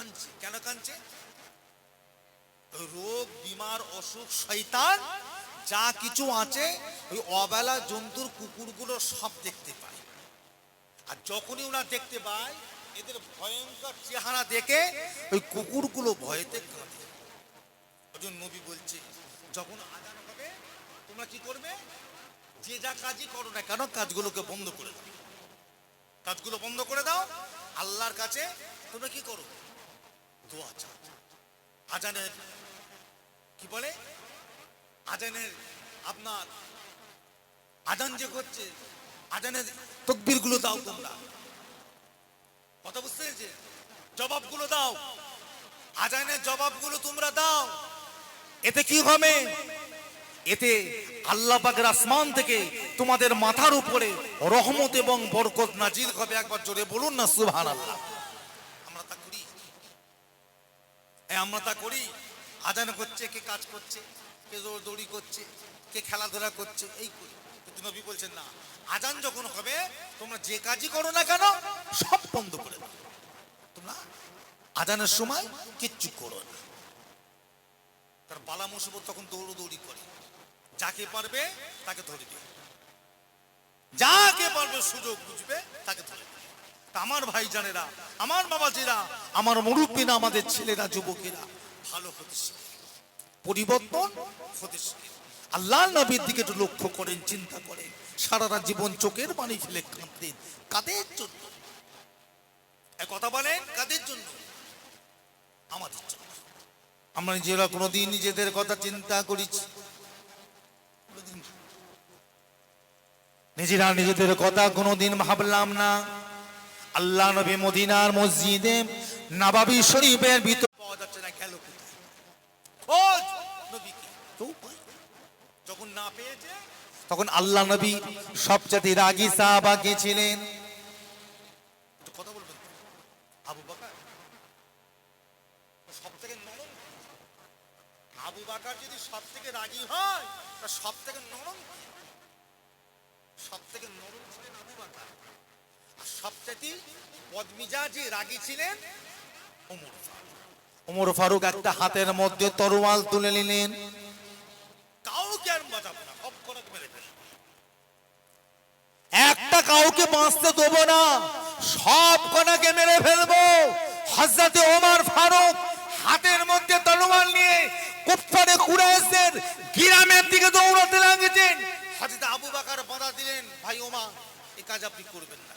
কাঁদছে? কেন কাঁদছে? রোগ, বিমার অসুখ, শয়তান, যা কিছু আছে, ওই অবেলা জন্তুর কুকুরগুলো সব দেখতে পায়। আর যখনই ওরা দেখতে পায়, এদের ভয়ঙ্কর চেহারা দেখে ওই কুকুরগুলো ভয়েতে কাঁদে। ওই নবী বলছে, যখন আজান হবে, তোমরা কি করবে? যে যা কাজই করো না কেন, কাজগুলোকে বন্ধ করে দাও। কাজগুলো বন্ধ করে দাও। আল্লাহর কাছে তোমরা কি করো? দোয়া চাও আজানের, কি বলে? আজানের আপনার আজান যে করছে, আজানের তকবিরগুলো দাও তোমরা। কথা বুঝতে পেরেছে? জবাবগুলো দাও। আজানের জবাবগুলো তোমরা দাও। এতে কি হবে? এতে আল্লাহ পাকের আসমান থেকে তোমাদের মাথার উপরে রহমত এবং বরকত নাজিল হবে। একবার জোরে বলুন না সুবহান আল্লাহ আমরা তা করি এই আমরা তা করি? আজান করছে, কে কাজ করছে, কে দৌড়ি করছে, কে খেলাধুলা করছে, এই করি। নবী বলছেন, না আজান যখন হবে, তোমরা যে কাজই করো না কেন, সব বন্ধ করে তোমরা আজানের সময় কিচ্ছু করো না। তার বালা মুসিবত তখন দৌড়দৌড়ি করে। যাকে পারবে, তাকে ধরবে যাকে পারবে সুযোগ বুঝবে, তাকে ধরে তা আমার ভাই জানেরা আমার বাবাজিরা, আমার মুরব্বীরা, আমাদের ছেলেরা, যুবকেরা, ভালো হতে পরিবর্তন হতে আল্লাহ নবীর দিকে একটু লক্ষ্য করেন, চিন্তা করেন। সারাটা জীবন চোখের পানি ফেলে কাঁদতেন। কাদের জন্য? কথা বলেন, কাদের জন্য? আমাদের জন্য। আমরা নিজেরা কোনোদিন নিজেদের কথা চিন্তা করেছি। নিজেরা নিজেদের কথা কোনোদিন ভাবলাম না। আল্লাহ নবী মদিনার মসজিদে নবাবী শরীফের ভিতর পাওয়া যাচ্ছে না, গেল যখন না পেয়েছে, তখন আল্লাহ নবী সবচেয়ে রাগী সাহাবা কে ছিলেন? একটু কথা বলবেন আবু যদি সব থেকে রাগী হয়, তা সব থেকে নরম সব থেকে নরম ছিলেন আবু বাকার। সবচেয়ে রাগী ছিলেন ওমর ওমর ফারুক একটা হাতের মধ্যে তরোয়াল তুলে নিলেন। কাউকে আর বাঁচাবো না সব কটাকে মেরে ফেলব। একটা কাউকে বাঁচতে দেবো না সব কটাকে মেরে ফেলব। হজরতে ওমর ফারুক হাতের মধ্যে তলোয়ার নিয়ে কুফারে কুরাইশদের গ্রামের দিকে দৌড়াতে লাগেছেন। হজরত আবু বাকার বাধা দিলেন ভাই ওমা এই কাজ আপনি করবেন না।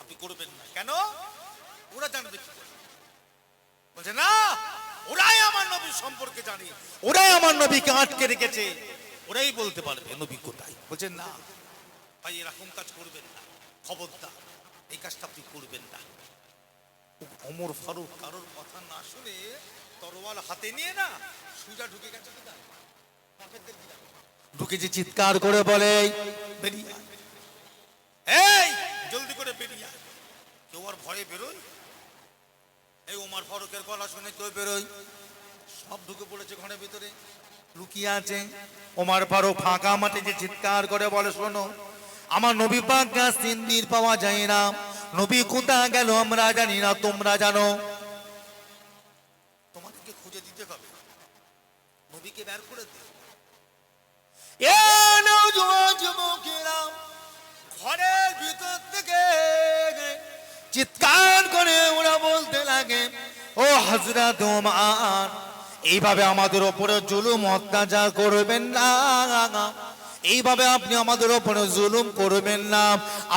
আপনি করবেন না। কেন? ওরা জানবে কি বলছে না ওরাই আমার নবী সম্পর্কে জানে। ওরাই আমার নবীকে আটকে রেখেছে। ওরাই বলতে পারবে নবী কোথায়। বলছেন না ভাই এরকম কাজ করবেন না। খবরদার এই কাজটা আপনি করবেন না। অমর ফারুক কারোর কথা না শুনে তরোয়াল হাতে নিয়ে না সুজা ঢুকে গেছে। ঢুকে যে চিৎকার করে বলে বেরিয়ে এই জলদি করে বেরিয়ে। কেউ আর ভয়ে বেরোয়? এই ওমর ফারুকের গলা শুনে কেউ বেরোয়? সব ঢুকে পড়েছে ঘরের ভিতরে। লুকিয়ে আছে। ওমর ফারুক ফাঁকা মাঠে যে চিৎকার করে বলে শোনো আমার নবী পাক গাছ তিন দিন পাওয়া যায় না। নবী কোথা গেল আমরা জানি না তোমরা জানো। তোমাদেরকে খুঁজে দিতে হবে। নবীকে বের করে দে। এ নওজোয়ান যুবকেরা, ঘরের ভিতর থেকে চিৎকার করে ওরা বলতে লাগে, ও হাজরা তোমার এইভাবে আমাদের ওপরে জুলুম অত্যাচার করবেন না। এইভাবে আপনি আমাদের ওপরে জুলুম করবেন না।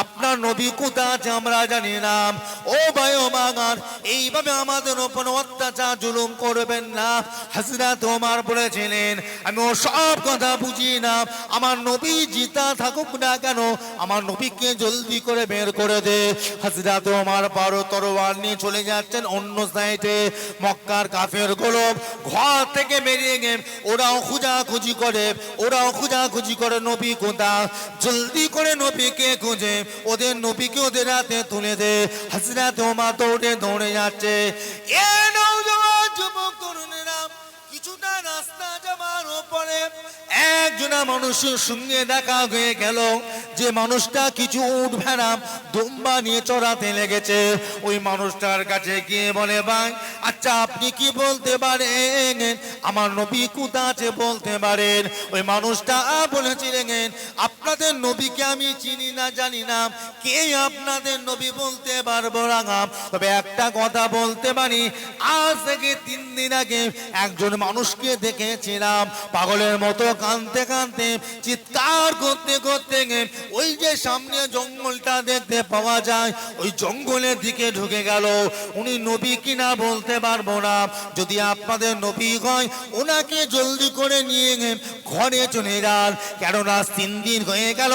আপনার নবী কোথা আছে আমরা জানি না। ও ভাই, ও বাগান এইভাবে আমাদের ওপরে অত্যাচার, জুলুম করবেন না। হাজরাত ওমার বলেছিলেন, আমি ও সব কথা বুঝি না। আমার নবী জিতা থাকুক না কেন, আমার নবীকে জলদি করে বের করে দে। হাজরাত ওমার বারো তরোয়ার নিয়ে চলে যাচ্ছেন অন্য সাইডে মক্কার কাফের গোলব ঘর থেকে বেরিয়ে গেম ওরাও খুঁজাখুঁজি করে, ওরাও খুঁজাখুঁজি করে। নবী গোদা। জলদি করে নবীকে খুঁজে, ওদের নবীকে ওদের হাতে তুলে দে। হাজরাত ওমা দৌড়ে দৌড়ে যাচ্ছে। যুবক তরুণেরা, কিছুটা রাস্তা যাবার পরে একজনা মানুষের সঙ্গে দেখা হয়ে গেল যে মানুষটা কিছু উঠ ভেড়া দুম্বা নিয়ে চড়াতে লেগেছে। ওই মানুষটার কাছে গিয়ে বলে, ভাই আচ্ছা আপনি কি বলতে পারেন? আমার নবী কোথা আছে বলতে পারেন? ওই মানুষটা বলেছিলেন আপনাদের নবীকে আমি চিনি না, জানি না। কে আপনাদের নবী বলতে পারব না তবে একটা কথা বলতে পারি, আজ থেকে তিন দিন আগে একজন মানুষকে দেখেছিলাম, পাগলের মতো কানতে কানতে চিৎকার করতে করতে ওই যে সামনে জঙ্গলটা দেখতে পাওয়া যায়, ওই জঙ্গলের দিকে ঢুকে গেল। উনি নবী কিনা বলতে পারব না। যদি আপনাদের নবী হয়, ওনাকে জলদি করে নিয়ে ঘরে চলে যান। কেননা তিন দিন হয়ে গেল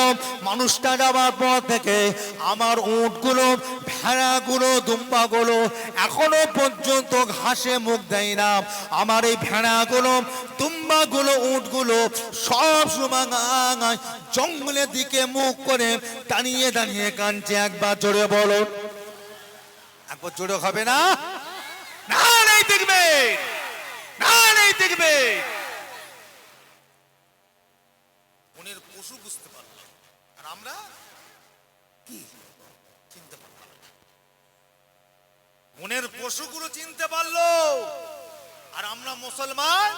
মানুষটা যাওয়ার পর থেকে আমার উটগুলো, ভেড়াগুলো, দুম্বাগুলো এখনও পর্যন্ত ঘাসে মুখ দেয় না। আমার এই ভেড়াগুলো তুম্বাগুলো উটগুলো সব সময় জঙ্গলের দিকে মুখ করে টানিয়ে দাঁড়িয়ে কানছে একবার জোরে বলো। একবার জোরে হবে না? না নেই দেখবে। না নেই দেখবে। মনের পশু বুঝতে পারল আর আমরা কি? চিনতে পারলাম। মনের পশুগুলো চিনতে পারল। আর আমরা মুসলমান,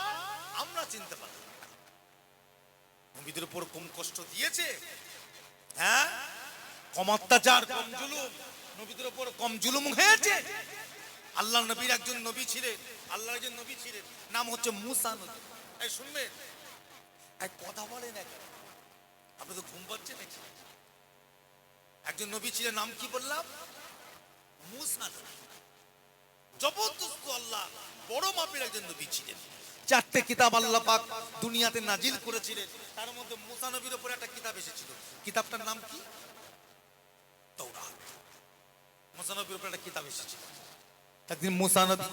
আমরা চিনতে পারলাম নবীদের উপর কম কষ্ট দিয়েছে। হ্যাঁ? কম অত্যাচার, কম জুলুম, নবীদের উপর কম জুলুম হয়েছে। আল্লাহ নবীর একজন নবী ছিলেন আল্লাহ একজন নবী ছিলেন, নাম হচ্ছে মুসা নবী। এই শুনবেন এক কথা বলেন এক আপনি তো ঘুম পাচ্ছে নাকি? একজন নবী ছিলেন, নাম কি বললাম? মুসা নবী। জবরদস্ত আল্লাহ, বড় মাপের একজন নবী ছিলেন। চারটে কিতাব আল্লাহ পাক দুনিয়াতে নাজিল করেছিলেন। তার মধ্যে মুসা নবীর উপরে একটা কিতাব এসেছিল। কিতাবটার নাম কি? তৌরাত মুসা নবীর উপরে একটা কিতাব এসেছিল। একদিন মুসা নবী,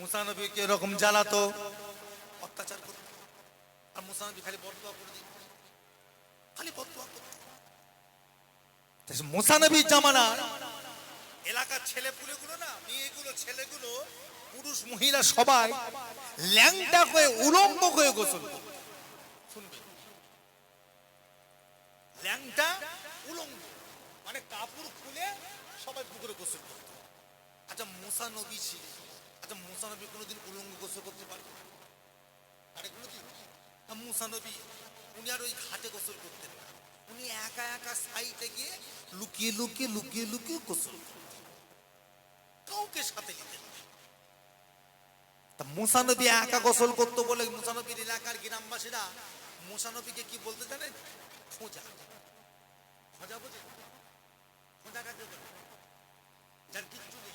মুসা নবীকে এরকম জ্বালাতো? অত্যাচার করতো। আর মুসা নবী খালি বদুয়া করে দিত। খালি বদুয়া করতো। মুসা নবীর জামানা এলাকার ছেলে পুলেগুলো না, মেয়েগুলো, ছেলেগুলো পুরুষ, মহিলা সবাই ল্যাংটা হয়ে উলম্ব হয়ে গোসল। ল্যাংটা উলম্ব মানে কাপড় খুলে সবাই পুকুরে গোসল করত। আচ্ছা মুসা নবী ছিল। আচ্ছা মুসা নবী কোনোদিন উলঙ্গ গোসল করতে পারবে আরে, কোনোদিন? মুসা নবী, উনি আর ওই ঘাটে গোসল করতেন উনি একা একা সাইডে গিয়ে লুকিয়ে লুকিয়ে লুকিয়ে লুকিয়ে গোসল করতেন। কাউকে সাথে নিতেন না। তা মুসা নবী একা গোসল করতো বলে মুসা নবীর এলাকার গ্রামবাসীরা মুসা নবীকে কি বলতে জানেন? খোঁজা। খোঁজা বুঝে? খোঁজা কাকে যার কিচ্ছু নেই।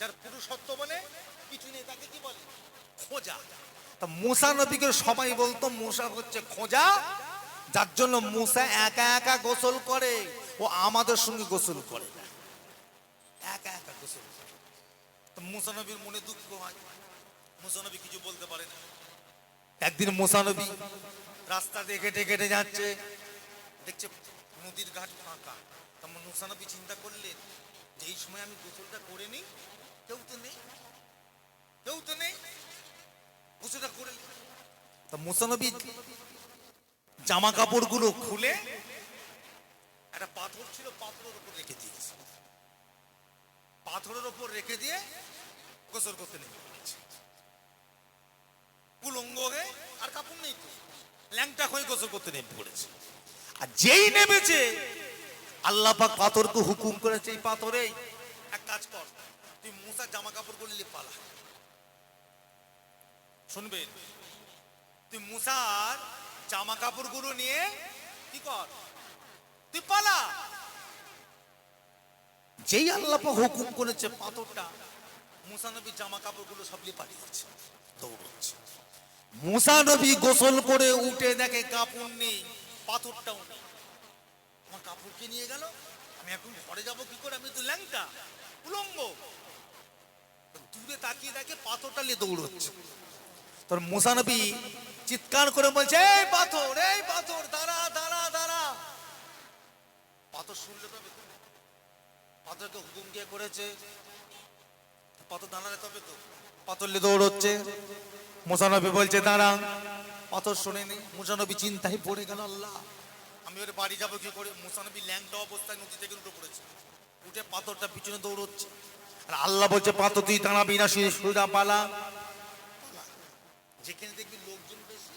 যার পুরুষত্ব বলে কিছু নেই তাকে কি বলে? খোঁজা। তা মুসা নবীকে সবাই বলতো মুসা হচ্ছে খোঁজা। যার জন্য মুসা একা একা গোসল করে ও আমাদের সঙ্গে গোসল করে একা একা গোসল করে। তো মুসা মনে দুঃখ হয়। মুসা নবী কিছু বলতে পারে না। একদিন মুসা নবী রাস্তা দিয়ে কেটে কেটে যাচ্ছে। দেখছে নদীর ঘাট ফাঁকা। তখন মুসা নবী চিন্তা করলেন যে এই সময় আমি গোসলটা করে নিই? কেউ তো নেই। কেউ তো নেই। গোসলটা করে তা মুসা নবী জামা কাপড়গুলো খুলে একটা পাথর ছিল পাথরের উপর রেখে দিয়েছে। পাথরের উপর রেখে দিয়ে গোসল করতে নেমে পড়েছে উলঙ্গ হয়ে আর কাপড় নেই তো। ল্যাংটা হয়ে গোসল করতে নেমে পড়েছে। আর যেই নেমেছে, আল্লাহ পাক পাথরকে হুকুম করেছে, এই পাথরে এক কাজ কর, তুই মুসার জামা কাপড় গুলি পালা। শুনবেন, তুই মুসার জামা কাপড়গুলো নিয়ে কি কর? তুই পালা। যেই আল্লাহ পাক হুকুম করেছে পাথরটা, মুসা নবী জামা কাপড়গুলো সব নিয়ে পালিয়েছে দৌড়চ্ছে মুসা নবী গোসল করে উঠে দেখে কাপড় নেই, পাথরটাও নেই। আমার কাপড়কে নিয়ে গেল? আমি এখন ঘরে যাব কি করে? আমি তো ল্যাংটা, উলঙ্গ। দূরে তাকিয়ে দেখে পাথরটা নিয়ে দৌড়চ্ছে তোর মুসা নবী চিৎকার করে বলছে, এই পাথর এই পাথর, দাঁড়া দাঁড়া দাঁড়া। পাথর শুনলে তবে। পাথরকে হুকুম কে করেছে। পাথর দাঁড়ালে তবে তো পাথরলে দৌড়চ্ছে। মুসানবী বলছে, দাঁড়া। পাথর শোনেনি। মুসানবী চিন্তায় পড়ে গেল, আল্লাহ, আমি ওর বাড়ি যাব কি করে? মুসানবী ল্যাংটা অবস্থায় নদী থেকে উঠে পড়েছে। উঠে পাথরটা পিছনে দৌড়চ্ছে। আর আল্লাহ বলছে, পাথর তুই দাঁড়াবি না শুয়ে সুদা পালা। যেখানে দেখবি লোকজন বেশি,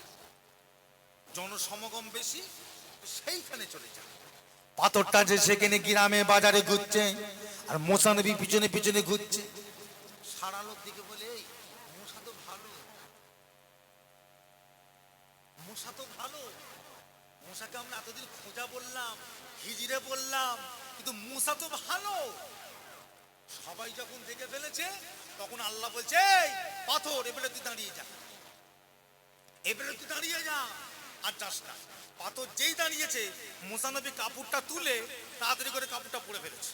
জনসমাগম বেশি, সেইখানে চলে যা। পাথরটা যে সেখানে গ্রামে বাজারে ঘুরছে, আর মোসানবী পিছনে পিছনে ঘুরছে। সারা লোক দিকে বলে মশা তো ভালো। মশা তো ভালো। মশাকে আমরা এতদিন খোঁজা বললাম, হিজিরে বললাম, কিন্তু মশা তো ভালো। সবাই যখন দেখে ফেলেছে, তখন আল্লাহ বলছে পাথর এবারে তুই দাঁড়িয়ে যা। এবারে তুই দাঁড়িয়ে যা। আর যাস না পাথর যেই দাঁড়িয়েছে, মুসানবী কাপড়টা তুলে তাড়াতাড়ি করে কাপড়টা পরে ফেলেছে।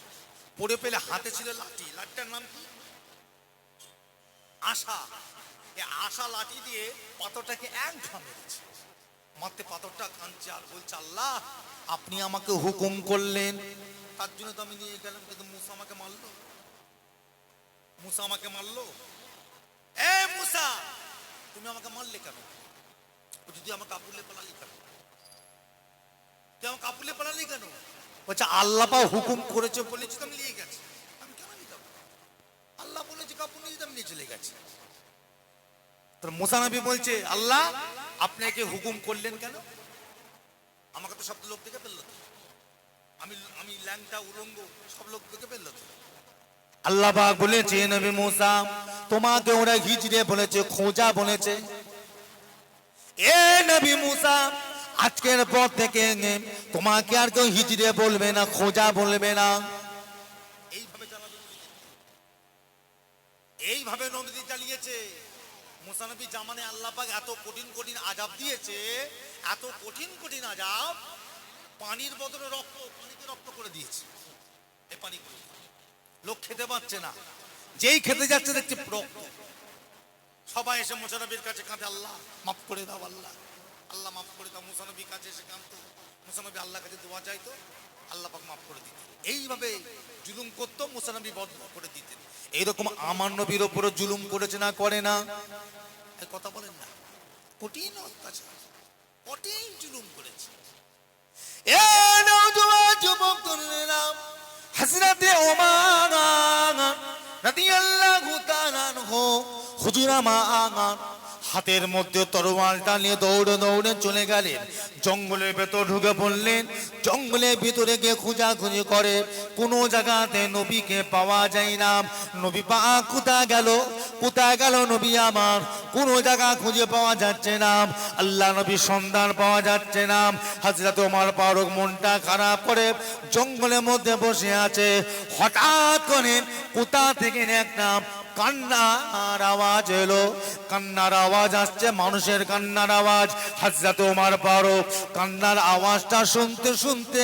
পরে ফেলে হাতে ছিল লাঠি। লাঠিটার নাম কি? আশা। আশা লাঠি দিয়ে পাথরটাকে এক ঘা মেরেছে। মারতে পাথরটা কাঁদছে আর বলছে, আল্লাহ, আপনি আমাকে হুকুম করলেন। তার জন্য তো আমি নিয়ে গেলাম, কিন্তু মুসা আমাকে মারলো। মুসা আমাকে মারলো। এ মুসা, তুমি আমাকে মারলে কেন? তুই আমার কাপুরলে পালালি কেন আমার কাপুরলে পালালি কেন বলছে হুকুম করেছে আমি নিয়ে গেছি। আমি কেন যাব আল্লাহ বলেছে কাপড় নিয়ে নিয়ে চলে গেছি। তোর মোসানবী বলছে, আল্লাহ আপনাকে হুকুম করলেন কেন? আমাকে তো সব লোক দেখে ফেলল আমি আমি ল্যাংটা, উলঙ্গ, সব লোক দেখে ফেলল আল্লাহ বলেছে নবী মুসা, তোমাকে ওরা হিজড়ে বলেছে, খোঁজা বলেছে। এ নবী মুসা, আজকের পর থেকে তোমাকে আর কেউ হিজড়ে বলবে না, খোঁজা বলবে না। এইভাবে। এইভাবে নবী চালিয়েছে। মুসানবী জামানে আল্লাহ পাক এত কঠিন কঠিন আজাব দিয়েছে, এত কঠিন কঠিন আজাব পানির বদলে রক্ত, পানিকে রক্ত করে দিয়েছে। এই পানি লোক খেতে পাচ্ছে না। যেই খেতে যাচ্ছে দেখছে রক্ত। সবাই এসে মুসানবীর কাছে কাঁদে, আল্লাহ, মাফ করে দাও, আল্লাহ। আল্লাহ, মাফ করে দাও, মুসানবীর কাছে এসে কাঁদতো। মুসানবী আল্লাহ কাছে দোয়া চাইতো, আল্লাহ পাক মাফ করে দিতেন। এইভাবে জুলুম করতো, মুসানবী বদ করে দিতেন। এইরকম আমার নবীর ওপরও জুলুম করেছে না, করে না? কথা বলেন না। কঠিন অত্যাচার। কঠিন জুলুম করেছে। এ যুবক হুজুর আমার হাতের মধ্যে তরোয়ালটা নিয়ে দৌড়ে দৌড়ে চলে গেলেন। জঙ্গলের ভেতর ঢুকে পড়লেন। জঙ্গলের ভিতরে গিয়ে খোঁজাখুঁজি করে। কোনো জায়গাতে নবীকে পাওয়া যায় না। নবী পা কোথায় গেল? কোথায় গেল নবী আমার? কোনো জায়গা খুঁজে পাওয়া যাচ্ছে না। আল্লাহ নবী সন্ধান পাওয়া যাচ্ছে না। হাজরাতে ওমর ফারুক মনটা খারাপ করে জঙ্গলের মধ্যে বসে আছে। হঠাৎ করে কোথা থেকে একটা কান্নার আওয়াজ এলো। কান্নার আওয়াজ আসছে মানুষের কান্নার আওয়াজ। হাজরাতে ওমর ফারুক কান্নার আওয়াজটা শুনতে শুনতে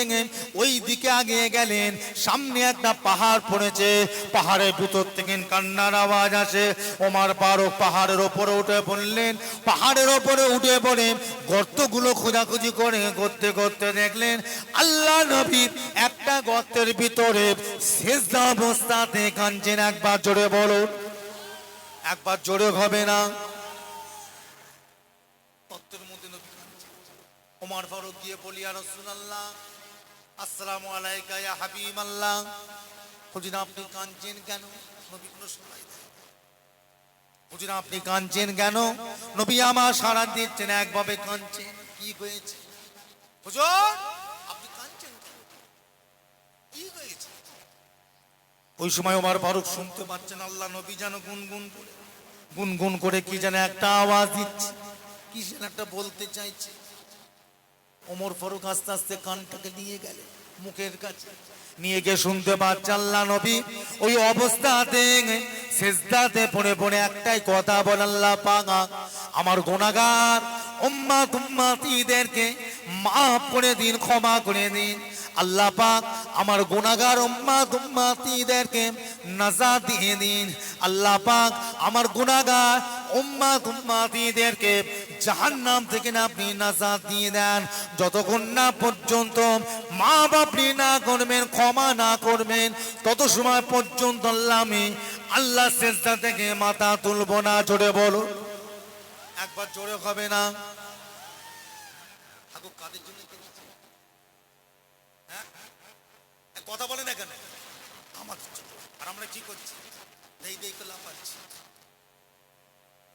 ওই দিকে আগিয়ে গেলেন। সামনে একটা পাহাড় পড়েছে। পাহাড়ের ভিতর থেকে কান্নার আওয়াজ আসে। ওমর ফারুক পাহাড়ের ওপরে উঠে পড়লেন। পাহাড়ের ওপরে উঠে পড়ে গর্তগুলো খোঁজাখুঁজি করে করতে করতে দেখলেন আল্লাহ নবী একটা গর্তের ভিতরে শেষ অবস্থাতে কাঞ্চেন একবার জোরে বলুন। একবার জোরে হবে না। গর্তের মধ্যে। ওমর ফারুক গিয়ে বলি আর রসুলাল্লাহ, আসসালামু আলাইকা ইয়া হাবিব আল্লাহ হুজুর, আপনি কাঁদছেন কেন? নবী কোনো সময়। হুজুর, আপনি কাঁদছেন কেন? নবী আমার সারা দিচ্ছেন, একভাবে কাঁদছেন। কি হয়েছে? হুজুর, আপনি কাঁদছেন কি হয়েছে? ওই সময় ওমর ফারুক শুনতে পাচ্ছেন, আল্লাহ নবী যেন গুনগুন করে গুনগুন করে কি যেন একটা আওয়াজ দিচ্ছে, কি যেন একটা বলতে চাইছে। ওমর ফারুক আস্তে আস্তে কানটাকে নিয়ে গেলেন মুখের কাছে নিয়ে গিয়ে শুনতে পাচ্ছে, আল্লাহ নবী ওই অবস্থাতে সেজদাতে পড়ে পড়ে একটাই কথা বল, আল্লাহ পাগা আমার গুনাহগার উম্মা তুম্মাতিদেরকে মাফ করে দিন, ক্ষমা করে দিন। আল্লাহ পাক আমার গুনাহগার উম্মা তুম্মাতিদেরকে নাজাত দিয়ে দিন। আল্লাহ পাক আমার গুনাহগার উম্মা তুম্মাতিদেরকে জাহান্নাম থেকে না আপনি নাজাত দিয়ে দেন। যতক্ষণ না পর্যন্ত মা বাপনি না করবেন, ক্ষমা না করবেন, তত সময় পর্যন্ত আল্লাহ আমি আল্লাহ সেজদা থেকে মাথা তুলবো না। জোরে বলো একবার জোরে হবে না? কাদের জন্য কেঁদেছে? হ্যাঁ? এ, কথা বলে না কেন? আমার আর আমরা কি করছি? দেই দেই করে লাফাচ্ছি।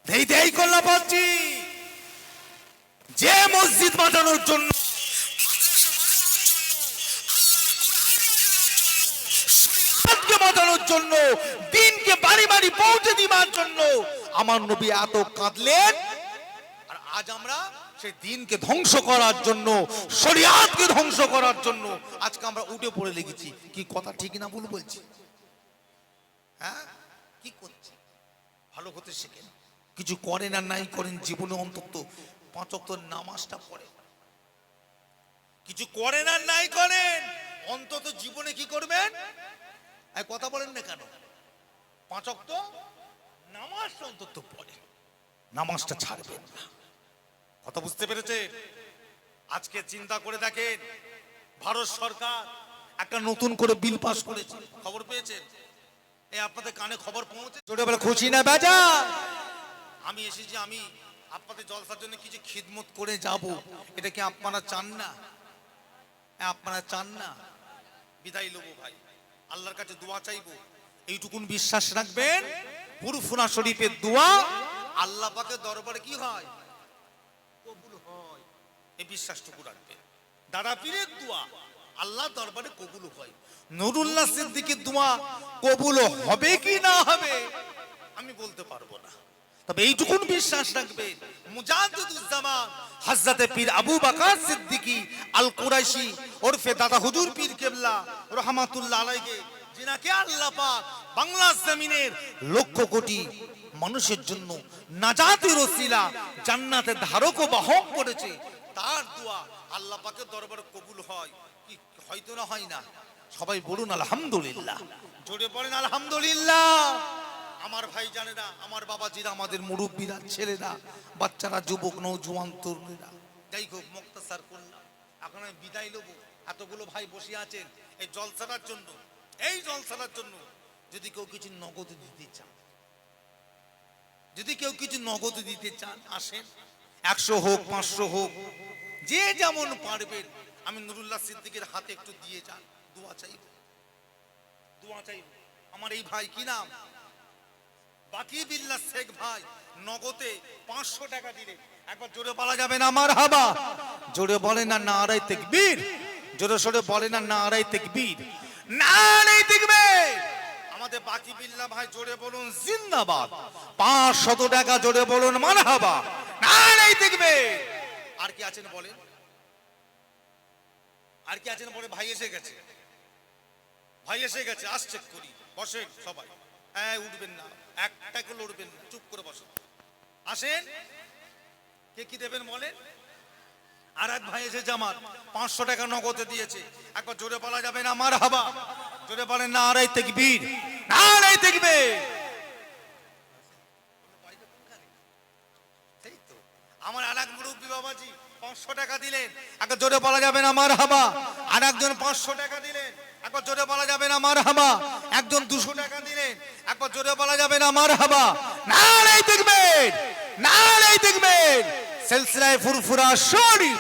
দেই দেই করে লাফাচ্ছি। যে মসজিদ বাঁচানোর জন্য বাঁচানোর জন্য দিনকে বাড়ি বাড়ি পৌঁছে দিবার জন্য আমার নবী এত কাঁদলেন। আর আজ আমরা সেই দিনকে ধ্বংস করার জন্য, শরিয়াতকে ধ্বংস করার জন্য আজকে আমরা উঠে পড়ে লেগেছি। কি কথা ঠিক না ভুল বলছি? হ্যাঁ? কি করছি? ভালো হতে শেখেন কিছু করেন আর নাই করেন জীবনে অন্তত পাঁচ অক্ত নামাজটা পড়ে কিছু করেন আর নাই করেন, অন্তত জীবনে কি করবেন? কথা বলেন না কেন? পাঁচ অক্ত নামাজটা অন্তত পড়ে নামাজটা ছাড়বেন না। কথা বুঝতে পেরেছে? আজকে চিন্তা করে দেখেন, ভারত সরকার একটা নতুন করে বিল পাস করেছে। খবর পেয়েছেন? এই আপনাদের কানে খবর পৌঁছে জোরে বলে খুশি না বেজা আমি এসেছি, আমি আপনাদের জলসার জন্য কিছু খিদমত করে যাব। এটা কি আপনারা চান না? আপনারা চান না? বিদায় লবো ভাই। আল্লাহর কাছে দোয়া চাইব। এইটুকুন বিশ্বাস রাখবেন। পুরফুনা শরীফের দোয়া আল্লাহ পাকের দরবারে কি হয়? কবুল হয়, এই বিশ্বাসটুকু রাখবেন দাদা পীরের দোয়া আল্লাহ দরবারে কবুল হয়। নুরুল্লাহ সিদ্দিকের দোয়া কবুল হবে কি না হবে, আমি বলতে পারব না। তবে এইটুকুন বিশ্বাস রাখবেন মুজাদ্দিদুজ্জামান হযরতে পীর আবু বকর সিদ্দিকী আল কুরাইশি ওরফে দাদা হুজুর পীর কেবলা রহমাতুল্লাহ আলাইহি, যিনাকে আল্লাহ পাক বাংলা জমিনের লক্ষ কোটি মানুষের জন্য নাজাতের ওসিলা জান্নাতের ধারক ও বাহক করেছে। তার দোয়া আল্লাহ পাকের দরবারে কবুল হয়। কি, হয়তো না হয় না? সবাই বলুন, আলহামদুলিল্লাহ। জোরে পড়েন আলহামদুলিল্লাহ। আমার ভাই জানে না, আমার বাবাজিরা আমাদের মুরব্বীরা, ছেলেরা, বাচ্চারা, যুবক নৌজওয়ান তরুণীরা। যাই হোক, মুক্তাসার করলাম এখন আমি বিদায় নেব। এতগুলো ভাই বসে আছেন এই জলসার জন্য। এই জলসার জন্য যদি কেউ কিছু নগদ দিতে চান যদি কেউ কিছু নগদ দিতে চান, আসেন। একশো হোক, পাঁচশো হোক, যে যেমন পারবেন। আমি নুরুল্লাহ সিদ্দিকের হাতে একটু দিয়ে যান। দোয়া চাইব। দোয়া চাইব। আমার এই ভাই কি নাম? বাকি বিল্লা শেখ ভাই, নগদে পাঁচশো টাকা দিলে একবার জোরে বলা যাবে না? আমার হাবা জোরে বলে না না আড়াই তেকবীর। জোরে সোরে বলে না না আড়াই তেকবীর। না আড়াই তেকবীর। আমাদের বাকি বিল্লা ভাই, জোরে বলুন, জিন্দাবাদ। পাঁচশত টাকা জোরে বলুন মারহাবা না আড়াই তেকবীর আর কি আছেন বলেন? আর কি আছেন বলে ভাই এসে গেছে? ভাই এসে গেছে আসছে করি। বসেন সবাই। হ্যাঁ উঠবেন না। একটা করে উঠবেন চুপ করে বসেন। আসেন। কে কি দেবেন বলেন? আর এক ভাই এসেছে আমার। পাঁচশো টাকা নগদে দিয়েছে। একবার জোরে বলা যাবে না আমার হাবা জোরে বলেন না আড়াই তেকবীর। না আড়াই তেকবীর সেই তো আমার আর এক মুরব্বী বাবাজি পাঁচশো টাকা দিলেন। একবার জোরে বলা যাবে না আমার হাবা আর একজন পাঁচশো টাকা দিলেন। একবার জোরে বলা যাবে না আমার হাবা একজন দুশো টাকা দিলেন। একবার জোরে বলা যাবে না আমার হাবা না নাই দেখবেন না নাই দেখবেন। সিলসিলায় ফুরফুরা শরীফ